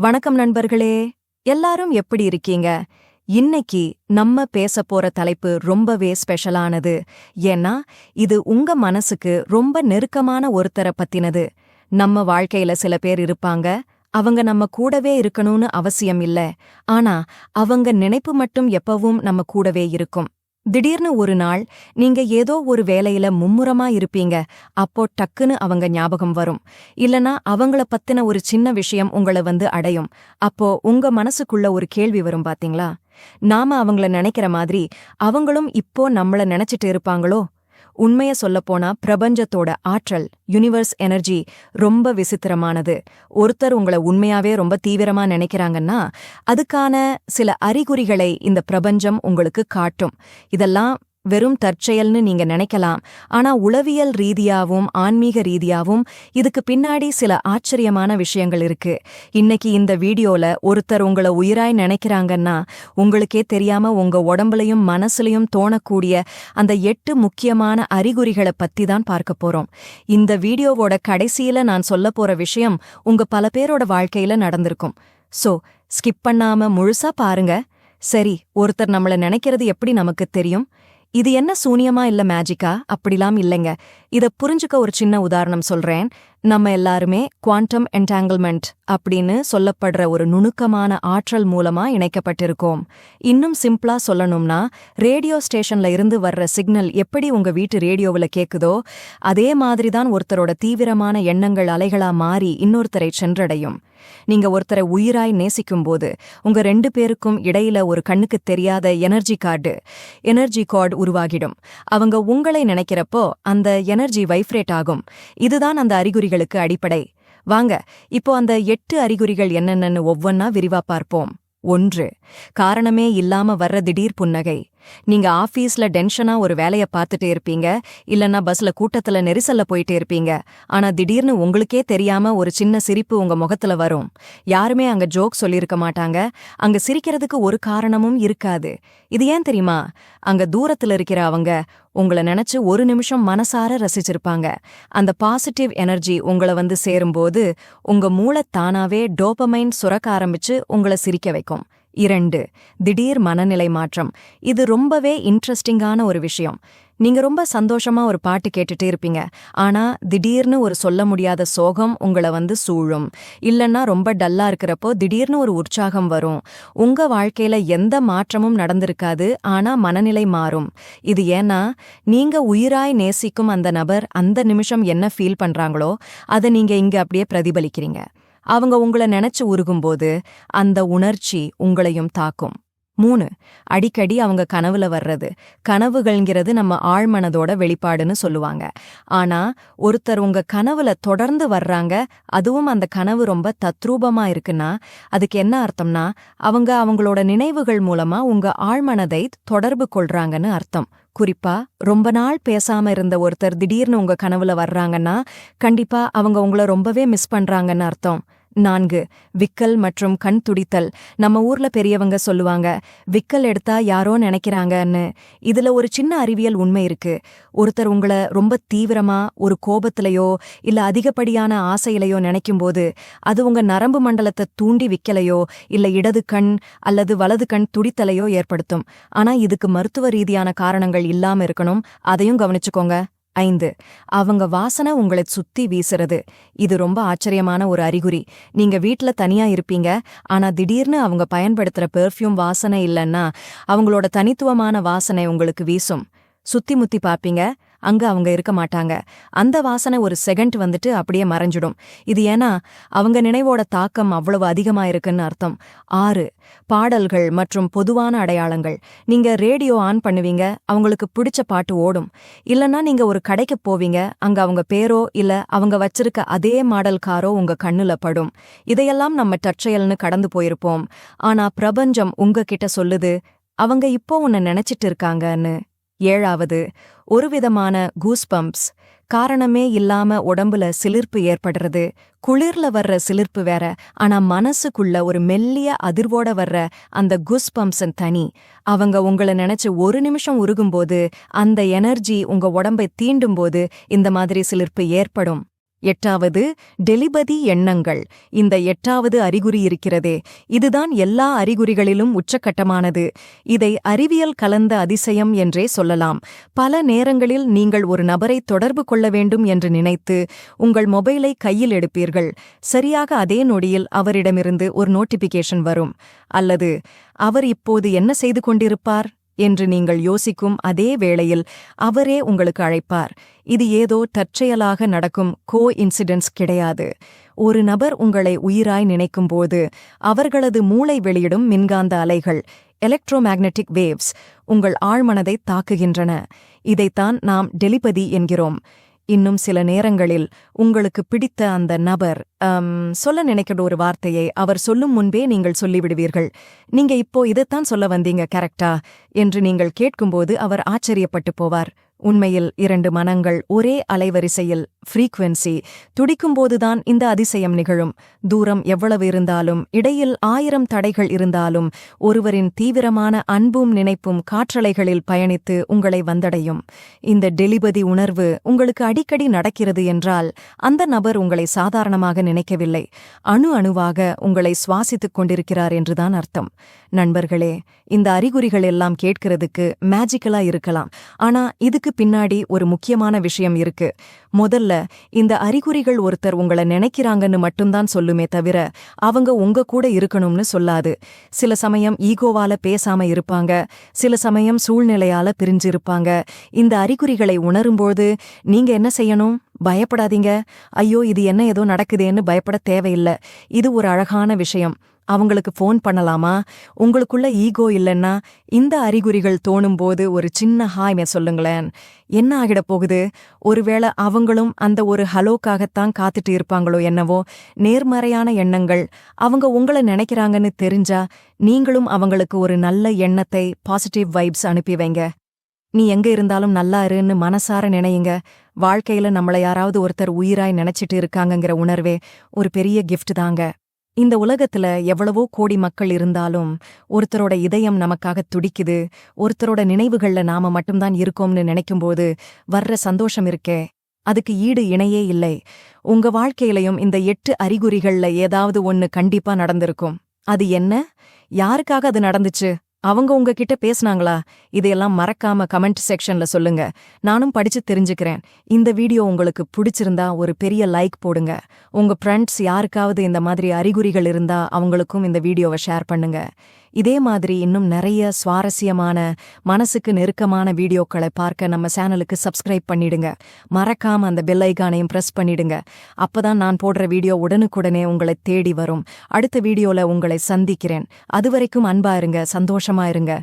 வணக்கம் நண்பர்களே எல்லாரும் எப்படி இருக்கீங்க? இன்னைக்கு நம்ம பேச போற தலைப்பு ரொம்பவே ஸ்பெஷலானது. ஏன்னா இது உங்க மனசுக்கு ரொம்ப நெருக்கமான ஒருத்தரை பத்தினது. நம்ம வாழ்க்கையில சில பேர் இருப்பாங்க. அவங்க நம்ம கூடவே இருக்கணும்னு அவசியம் இல்ல. ஆனா அவங்க நினைப்பு மட்டும் எப்பவும் நம்ம கூடவே இருக்கும். திடீர்னு ஒரு நாள் நீங்க ஏதோ ஒரு வேலையில மும்முரமா இருப்பீங்க. அப்போ டக்குன்னு அவங்க ஞாபகம் வரும். இல்லனா அவங்கள பத்தின ஒரு சின்ன விஷயம் உங்கள வந்து அடையும். அப்போ உங்க மனசுக்குள்ள ஒரு கேள்வி வரும் பாத்தீங்களா? நாம அவங்கள நினைக்கிற மாதிரி அவங்களும் இப்போ நம்மள நினைச்சிட்டு இருப்பாங்களோ? உண்மைய சொல்லப்போனா பிரபஞ்சத்தோட ஆற்றல் யுனிவர்ஸ் எனர்ஜி ரொம்ப விசித்திரமானது. ஒருத்தர் உங்களை உண்மையாவே ரொம்ப தீவிரமா நினைக்கிறாங்கன்னா அதுக்கான சில அறிகுறிகளை இந்த பிரபஞ்சம் உங்களுக்கு காட்டும். இதெல்லாம் வெறும் தற்செயல்னு நீங்க நினைக்கலாம். ஆனா உளவியல் ரீதியாவும் ஆன்மீக ரீதியாவும் இதுக்கு பின்னாடி சில ஆச்சரியமான விஷயங்கள் இருக்கு. இன்னைக்கு இந்த வீடியோல ஒருத்தர் உங்கள உயிராய் நினைக்கிறாங்கன்னா உங்களுக்கே தெரியாம உங்க உடம்புலயும் மனசுலயும் தோணக்கூடிய அந்த எட்டு முக்கியமான அறிகுறிகளை பத்தி தான் பார்க்க போறோம். இந்த வீடியோவோட கடைசியில நான் சொல்ல போற விஷயம் உங்க பல பேரோட வாழ்க்கையில நடந்திருக்கும். சோ ஸ்கிப் பண்ணாம முழுசா பாருங்க. சரி ஒருத்தர் நம்மள நினைக்கிறது எப்படி நமக்கு தெரியும்? இது என்ன சூனியமா இல்ல மேஜிக்கா அப்படிலாம் இல்லைங்க. இத புரிஞ்சுக்க ஒரு சின்ன உதாரணம் சொல்றேன். நம்ம எல்லாருமே குவாண்டம் என்டாங்கிள்மெண்ட் அப்படின்னு சொல்லப்படுற ஒரு நுணுக்கமான ஆற்றல் மூலமா இணைக்கப்பட்டிருக்கோம். இன்னும் சிம்பிளா சொல்லணும்னா ரேடியோ ஸ்டேஷன்ல இருந்து வர்ற சிக்னல் எப்படி உங்க வீட்டு ரேடியோவுல கேக்குதோ அதே மாதிரிதான் ஒருத்தரோட தீவிரமான எண்ணங்கள் அலைகளா மாறி இன்னொருத்தரை சென்றடையும். நீங்க ஒருத்தரை உயிராய் நேசிக்கும் போது உங்க ரெண்டு பேருக்கும் இடையில ஒரு கண்ணுக்கு தெரியாத எனர்ஜி கார்டு எனர்ஜி கார்டு உருவாகிடும். அவங்க உங்களை நினைக்கிறப்போ அந்த எனர்ஜி வைப்ரேட் ஆகும். இதுதான் அந்த அறிகுறிகள் அறிகுறிகளுக்கு அடிப்படை. வாங்க இப்போ அந்த எட்டு அறிகுறிகள் என்னென்னு ஒவ்வொன்னா விரிவா பார்ப்போம். ஒன்று காரணமே இல்லாம வர்ற திடீர் புன்னகை. நீங்க ஆபீஸ்ல டென்ஷனா ஒரு வேலைய பார்த்துட்டு இருப்பீங்க இல்லனா பஸ்ல கூட்டத்துல நெரிசல்ல போயிட்டு இருப்பீங்க. ஆனா திடீர்னு உங்களுக்கே தெரியாம ஒரு சின்ன சிரிப்பு உங்க முகத்துல வரும். யாருமே அங்க ஜோக் சொல்லியிருக்க மாட்டாங்க. அங்க சிரிக்கிறதுக்கு ஒரு காரணமும் இருக்காது. இது ஏன் தெரியுமா? அங்க தூரத்துல இருக்கிற அவங்க உங்கள நினைச்சு ஒரு நிமிஷம் மனசார ரசிச்சிருப்பாங்க. அந்த பாசிட்டிவ் எனர்ஜி உங்கள வந்து சேரும்போது உங்க மூளை தானாவே டோபமைன் சுரக்க ஆரம்பிச்சு உங்கள சிரிக்க வைக்கும். இரண்டு திடீர் மனநிலை மாற்றம். இது ரொம்பவே இன்ட்ரெஸ்டிங்கான ஒரு விஷயம். நீங்க ரொம்ப சந்தோஷமா ஒரு பாட்டு கேட்டுட்டு இருப்பீங்க. ஆனா திடீர்னு ஒரு சொல்ல முடியாத சோகம் உங்களை வந்து சூழும். இல்லன்னா ரொம்ப டல்லா இருக்கிறப்போ திடீர்னு ஒரு உற்சாகம் வரும். உங்க வாழ்க்கையில எந்த மாற்றமும் நடந்திருக்காது. ஆனா மனநிலை மாறும். இது ஏன்னா நீங்க உயிராய் நேசிக்கும் அந்த நபர் அந்த நிமிஷம் என்ன ஃபீல் பண்றாங்களோ அதை நீங்க இங்க அப்படியே பிரதிபலிக்கிறீங்க. அவங்க உங்கள நினைச்சு உருகும்போது அந்த உணர்ச்சி உங்களையும் தாக்கும். மூணு அடிக்கடி அவங்க கனவுல வர்றது. கனவுகள்ங்கிறது நம்ம ஆழ்மனதோட வெளிப்பாடுன்னு சொல்லுவாங்க. ஆனா ஒருத்தர் உங்க கனவுல தொடர்ந்து வர்றாங்க அதுவும் அந்த கனவு ரொம்ப தத்ரூபமா இருக்குன்னா அதுக்கு என்ன அர்த்தம்னா அவங்க அவங்களோட நினைவுகள் மூலமா உங்க ஆழ்மனதை தொடர்பு கொள்றாங்கன்னு அர்த்தம். குறிப்பா ரொம்ப நாள் பேசாம இருந்த ஒருத்தர் திடீர்னு உங்க கனவுல வர்றாங்கன்னா கண்டிப்பா அவங்க உங்கள ரொம்பவே மிஸ் பண்றாங்கன்னு அர்த்தம். நான்கு. விக்கல் மற்றும் கண் துடித்தல். நம்ம ஊர்ல பெரியவங்க சொல்லுவாங்க விக்கல் எடுத்தா யாரோ நினைக்கிறாங்கன்னு. இதுல ஒரு சின்ன அறிவியல் உண்மை இருக்கு. ஒருத்தர் உங்கள ரொம்ப தீவிரமா ஒரு கோபத்திலையோ இல்ல அதிகப்படியான ஆசையிலையோ நினைக்கும்போது அது உங்க நரம்பு மண்டலத்தை தூண்டி விக்கலையோ இல்ல இடது கண் அல்லது வலது கண் துடித்தலையோ ஏற்படுத்தும். ஆனா இதுக்கு மருத்துவ ரீதியான காரணங்கள் இல்லாம இருக்கணும். அதையும் கவனிச்சுக்கோங்க. ஐந்து. அவங்க வாசனை உங்களை சுத்தி வீசுறது. இது ரொம்ப ஆச்சரியமான ஒரு அறிகுறி. நீங்க வீட்ல தனியா இருப்பீங்க. ஆனா திடீர்னு அவங்க பயன்படுத்துற பெர்ஃப்யூம் வாசனை இல்லைன்னா அவங்களோட தனித்துவமான வாசனை உங்களுக்கு வீசும். சுத்தி முத்தி பாப்பீங்க அங்க அவங்க இருக்க மாட்டாங்க. அந்த வாசனை ஒரு செகண்ட் வந்துட்டு அப்படியே மறைஞ்சிடும். இது ஏன்னா அவங்க நினைவோட தாக்கம் அவ்வளவு அதிகமா இருக்குன்னு அர்த்தம். ஆறு பாடல்கள் மற்றும் பொதுவான அடையாளங்கள். நீங்க ரேடியோ ஆன் பண்ணுவீங்க அவங்களுக்கு பிடிச்ச பாட்டு ஓடும். இல்லனா நீங்க ஒரு கடைக்கு போவீங்க அங்க அவங்க பேரோ இல்ல அவங்க வச்சிருக்க அதே மாடல் காரோ உங்க கண்ணுல படும். இதையெல்லாம் நம்ம தற்செயல்னு கடந்து போயிருப்போம். ஆனா பிரபஞ்சம் உங்ககிட்ட சொல்லுது அவங்க இப்போ உன்னை நினைச்சிட்டு இருக்காங்கன்னு. ஏழாவது ஒருவிதமான கூஸ்பம்ப்ஸ் காரணமே இல்லாம உடம்புல சிலிர்ப்பு ஏற்படுறது. குளிர்ல வர்ற சிலிர்ப்பு வேற ஆனா மனசுக்குள்ள ஒரு மெல்லிய அதிர்வோட வர்ற அந்த குஸ்பம்ப்ஸன் தனி. அவங்க உங்கள நினைச்சு ஒரு நிமிஷம் உருகும்போது அந்த எனர்ஜி உங்க உடம்பை தீண்டும்போது இந்த மாதிரி சிலிர்ப்பு ஏற்படும். எட்டாவது டெலிபதி எண்ணங்கள். இந்த எட்டாவது அறிகுறி இருக்கிறதே. இதுதான் எல்லா அறிகுறிகளிலும் உச்சக்கட்டமானது. இதை அறிவியல் கலந்த அதிசயம் என்றே சொல்லலாம். பல நேரங்களில் நீங்கள் ஒரு நபரை தொடர்பு கொள்ள வேண்டும் என்று நினைத்து உங்கள் மொபைலை கையில் எடுப்பீர்கள். சரியாக அதே நொடியில் அவரிடமிருந்து ஒரு நோட்டிபிகேஷன் வரும். அல்லது அவர் இப்போது என்ன செய்து கொண்டிருப்பார்? என்று நீங்கள் யோசிக்கும் அதே வேளையில் அவரே உங்களுக்கு அழைப்பார். இது ஏதோ தற்செயலாக நடக்கும் கோ இன்சிடென்ட்ஸ் கிடையாது. ஒரு நபர் உங்களை உயிராய் நினைக்கும்போது அவர்களது மூளை வெளியிடும் மின்காந்த அலைகள் எலக்ட்ரோமேக்னெட்டிக் வேவ்ஸ் உங்கள் ஆழ்மனதை தாக்குகின்றன. இதைத்தான் நாம் டெலிபதி என்கிறோம். இன்னும் சில நேரங்களில் உங்களுக்கு பிடித்த அந்த நபர் சொல்ல நினைக்கிற ஒரு வார்த்தையை அவர் சொல்லும் முன்பே நீங்கள் சொல்லிவிடுவீர்கள். நீங்க இப்போ இதைத்தான் சொல்ல வந்தீங்க கரெக்டா? என்று நீங்கள் கேட்கும்போது அவர் ஆச்சரியப்பட்டு போவார். உண்மையில் இரண்டு மனங்கள் ஒரே அலைவரிசையில் ஃப்ரீக்வென்சி துடிக்கும்போதுதான் இந்த அதிசயம் நிகழும். தூரம் எவ்வளவு இருந்தாலும் இடையில் ஆயிரம் தடைகள் இருந்தாலும் ஒருவரின் தீவிரமான அன்பும் நினைப்பும் காற்றலைகளில் பயணித்து உங்களை வந்தடையும். இந்த டெலிபதி உணர்வு உங்களுக்கு அடிக்கடி நடக்கிறது என்றால் அந்த நபர் உங்களை சாதாரணமாக நினைக்கவில்லை. அணு அணுவாக உங்களை சுவாசித்துக் கொண்டிருக்கிறார் என்றுதான் அர்த்தம். நண்பர்களே இந்த அறிகுறிகள் எல்லாம் கேட்கிறதுக்கு மேஜிக்கலா இருக்கலாம். ஆனா இதுக்கு பின்னாடி ஒரு முக்கியமான விஷயம் இருக்கு. முதல்ல இந்த அறிகுறிகள் ஒருத்தர் உங்கள நினைக்கிறாங்கன்னு மட்டும்தான் சொல்லுமே தவிர அவங்க உங்க கூட இருக்கணும்னு சொல்லாது. சில சமயம் ஈகோவால பேசாம இருப்பாங்க. சில சமயம் சூழ்நிலையால பிரிஞ்சிருப்பாங்க. இந்த அறிகுறிகளை உணரும்போது நீங்க என்ன செய்யணும்? பயப்படாதீங்க. ஐயோ இது என்ன ஏதோ நடக்குதேன்னு பயப்பட தேவையில்ல. இது ஒரு அழகான விஷயம். அவங்களுக்கு ஃபோன் பண்ணலாமா? உங்களுக்குள்ள ஈகோ இல்லைன்னா இந்த அறிகுறிகள் தோணும்போது ஒரு சின்ன ஹாய்மே சொல்லுங்களேன். என்ன ஆகிடப் போகுது? ஒருவேளை அவங்களும் அந்த ஒரு ஹலோக்காகத்தான் காத்துட்டு இருப்பாங்களோ என்னவோ? நேர்மறையான எண்ணங்கள். அவங்க உங்களை நினைக்கிறாங்கன்னு தெரிஞ்சா நீங்களும் அவங்களுக்கு ஒரு நல்ல எண்ணத்தை பாசிட்டிவ் வைப்ஸ் அனுப்பி வைங்க. நீ எங்க இருந்தாலும் நல்லா இருன்னு மனசார நினையுங்க. வாழ்க்கையில நம்மள யாராவது ஒருத்தர் உயிராய் நினைச்சிட்டு இருக்காங்கங்கிற உணர்வே ஒரு பெரிய கிஃப்ட் தாங்க. இந்த உலகத்துல எவ்வளவோ கோடி மக்கள் இருந்தாலும் ஒருத்தரோட இதயம் நமக்காக துடிக்குது ஒருத்தரோட நினைவுகள்ல நாம மட்டும்தான் இருக்கோம்னு நினைக்கும்போது வர்ற சந்தோஷம் இருக்கே அதுக்கு ஈடு இணையே இல்லை. உங்க வாழ்க்கையிலயும் இந்த எட்டு அறிகுறிகள்ல ஏதாவது ஒன்னு கண்டிப்பா நடந்திருக்கும். அது என்ன? யாருக்காக அது நடந்துச்சு? அவங்க உங்ககிட்ட பேசுனாங்களா? இதையெல்லாம் மறக்காம கமெண்ட் செக்ஷன்ல சொல்லுங்க. நானும் படிச்சு தெரிஞ்சுக்கிறேன். இந்த வீடியோ உங்களுக்கு பிடிச்சிருந்தா ஒரு பெரிய லைக் போடுங்க. உங்க ஃப்ரெண்ட்ஸ் யாருக்காவது இந்த மாதிரி அறிகுறிகள் இருந்தா அவங்களுக்கும் இந்த வீடியோவை ஷேர் பண்ணுங்க. இதே மாதிரி இன்னும் நிறைய சுவாரஸ்யமான மனசுக்கு நெருக்கமான வீடியோக்களை பார்க்க நம்ம சேனலுக்கு சப்ஸ்கிரைப் பண்ணிடுங்க. மறக்காம அந்த பெல் ஐகானையும் பிரஸ் பண்ணிடுங்க. அப்பதான் நான் போடுற வீடியோ உடனுக்குடனே உங்களை தேடி வரும். அடுத்த வீடியோல உங்களை சந்திக்கிறேன். அதுவரைக்கும் அன்பா இருங்க சந்தோஷமா இருங்க.